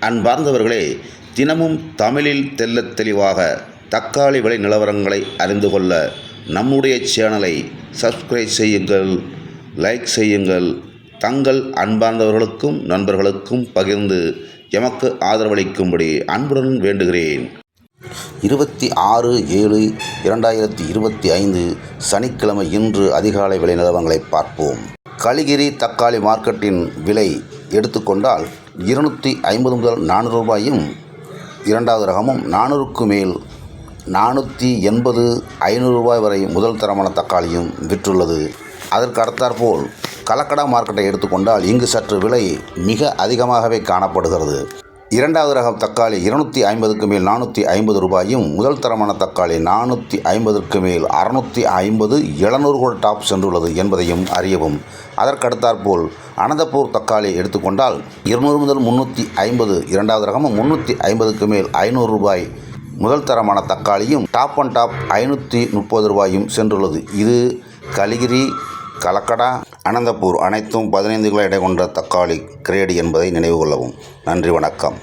அன்பார்ந்தவர்களே தினமும் தமிழில் தெள்ளத் தெளிவாக தக்காளி விலை நிலவரங்களை அறிந்து கொள்ள நம்முடைய சேனலை சப்ஸ்கிரைப் செய்யுங்கள் லைக் செய்யுங்கள். தங்கள் அன்பார்ந்தவர்களுக்கும் நண்பர்களுக்கும் பகிர்ந்து எமக்கு ஆதரவளிக்கும்படி அன்புடன் வேண்டுகிறேன். இருபத்தி ஆறு ஏழு இரண்டாயிரத்தி இருபத்தி ஐந்து சனிக்கிழமை இன்று அதிகாலை விலை நிலவரங்களை பார்ப்போம். கலிகிரி தக்காளி மார்க்கெட்டின் விலை எடுத்துக்கொண்டால் இருநூற்றி ஐம்பது முதல் நானூறு ரூபாயும் இரண்டாவது ரகமும் நானூறுக்கு மேல் நானூற்றி எண்பது ஐநூறு ரூபாய் வரை முதல் தரமான தக்காளியும் விற்றுள்ளது. அதற்கு அடுத்தாற்போல் கலக்கடா மார்க்கெட்டை எடுத்துக்கொண்டால் இங்கு சற்று விலை மிக அதிகமாகவே காணப்படுகிறது. இரண்டாவது ரகம் தக்காளி இருநூற்றி ஐம்பதுக்கு மேல் நானூற்றி ஐம்பது ரூபாயும் முதல் தரமான தக்காளி நானூற்றி ஐம்பதுக்கு மேல் அறுநூற்றி ஐம்பது எழுநூறு கூட டாப் சென்றுள்ளது என்பதையும் அறியவும். அதற்கடுத்தாற்போல் அனந்தபூர் தக்காளி எடுத்துக்கொண்டால் இருநூறு முதல் முந்நூற்றி ஐம்பது இரண்டாவது ரகமும் முந்நூற்றி ஐம்பதுக்கு மேல் ஐநூறு ரூபாய். முதல் தரமான தக்காளியும் டாப் அண்ட் டாப் ஐநூற்றி முப்பது ரூபாயும் சென்றுள்ளது. இது கலிகிரி கலக்கடா அனந்தபூர் அனைத்தும் பதினைந்து கிலோ எடை கொண்ட தக்காளி கிரேடு என்பதை நினைவு கொள்ளவும். நன்றி வணக்கம்.